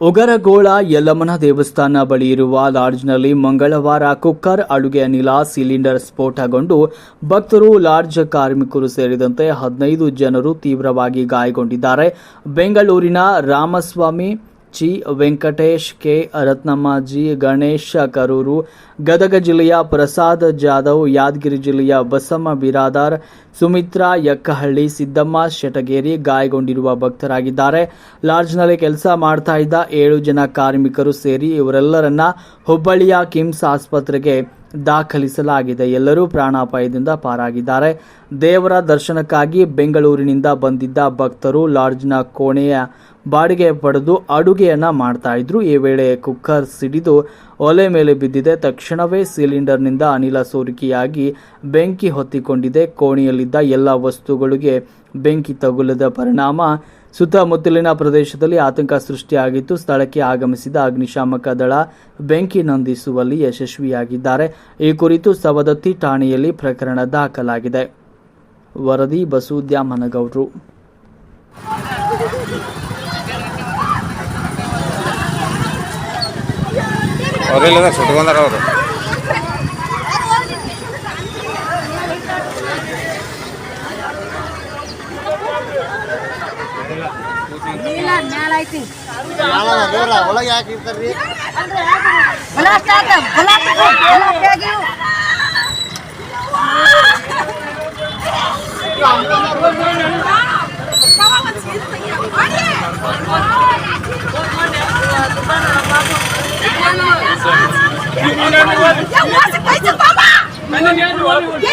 ಉಗರಗೋಳ ಯಲ್ಲಮ್ಮನ ದೇವಸ್ಥಾನ ಬಳಿ ಇರುವ ಲಾಡ್ಜ್ನಲ್ಲಿ ಮಂಗಳವಾರ ಕುಕ್ಕರ್ ಅಡುಗೆ ಅನಿಲ ಸಿಲಿಂಡರ್ ಸ್ಫೋಟಗೊಂಡು ಭಕ್ತರು ಲಾಡ್ಜ್ ಕಾರ್ಮಿಕರು ಸೇರಿದಂತೆ ಹದಿನೈದು ಜನರು ತೀವ್ರವಾಗಿ ಗಾಯಗೊಂಡಿದ್ದಾರೆ. ಬೆಂಗಳೂರಿನ ರಾಮಸ್ವಾಮಿ ಚಿ ವೆಂಕಟೇಶ್ ಕೆ. ರತ್ನಮ್ಮಾಜಿ, ಗಣೇಶ ಕರೂರು, ಗದಗ ಜಿಲ್ಲೆಯ ಪ್ರಸಾದ್ ಜಾಧವ್, ಯಾದಗಿರಿ ಜಿಲ್ಲೆಯ ಬಸಮ್ಮ ಬಿರಾದಾರ್, ಸುಮಿತ್ರಾ ಯಕ್ಕಹಳ್ಳಿ, ಸಿದ್ದಮ್ಮ ಶೆಟಗೇರಿ ಗಾಯಗೊಂಡಿರುವ ಭಕ್ತರಾಗಿದ್ದಾರೆ. ಲಾಡ್ಜ್ನಲ್ಲಿ ಕೆಲಸ ಮಾಡ್ತಾ ಇದ್ದ ಏಳು ಜನ ಕಾರ್ಮಿಕರು ಸೇರಿ ಇವರೆಲ್ಲರನ್ನ ಹುಬ್ಬಳ್ಳಿಯ ಕಿಮ್ಸ್ ಆಸ್ಪತ್ರೆಗೆ ದಾಖಲಿಸಲಾಗಿದೆ. ಎಲ್ಲರೂ ಪ್ರಾಣಾಪಾಯದಿಂದ ಪಾರಾಗಿದ್ದಾರೆ. ದೇವರ ದರ್ಶನಕ್ಕಾಗಿ ಬೆಂಗಳೂರಿನಿಂದ ಬಂದಿದ್ದ ಭಕ್ತರು ಲಾಡ್ಜ್ನ ಕೋಣೆಯ ಬಾಡಿಗೆ ಪಡೆದು ಅಡುಗೆಯನ್ನು ಮಾಡ್ತಾ ಇದ್ರು. ಈ ವೇಳೆ ಕುಕ್ಕರ್ ಸಿಡಿದು ಒಲೆ ಮೇಲೆ ಬಿದ್ದಿದೆ. ತಕ್ಷಣವೇ ಸಿಲಿಂಡರ್ನಿಂದ ಅನಿಲ ಸೋರಿಕೆಯಾಗಿ ಬೆಂಕಿ ಹೊತ್ತಿಕೊಂಡಿದೆ. ಕೋಣೆಯಲ್ಲಿದ್ದ ಎಲ್ಲ ವಸ್ತುಗಳಿಗೆ ಬೆಂಕಿ ತಗುಲದ ಪರಿಣಾಮ ಸುತ್ತಮುತ್ತಲಿನ ಪ್ರದೇಶದಲ್ಲಿ ಆತಂಕ ಸೃಷ್ಟಿಯಾಗಿತ್ತು. ಸ್ಥಳಕ್ಕೆ ಆಗಮಿಸಿದ ಅಗ್ನಿಶಾಮಕ ದಳ ಬೆಂಕಿ ನಂದಿಸುವಲ್ಲಿ ಯಶಸ್ವಿಯಾಗಿದ್ದಾರೆ. ಈ ಕುರಿತು ಸವದತ್ತಿ ಠಾಣೆಯಲ್ಲಿ ಪ್ರಕರಣ ದಾಖಲಾಗಿದೆ. ವರದಿ ಬಸೂದ್ಯಾಮನಗೌಡ್ರು ಅವರಿಲ್ಲ ಸುಟ್ಕೊಂಡಾರ ಅವರು. ಇಲ್ಲ ಮ್ಯಾಲ ಐತಿ. ಒಳಗೆ ಯಾಕೆ ஏன் ஓசி பைசல் பாப்பா என்ன நீ ஓடி ஓடி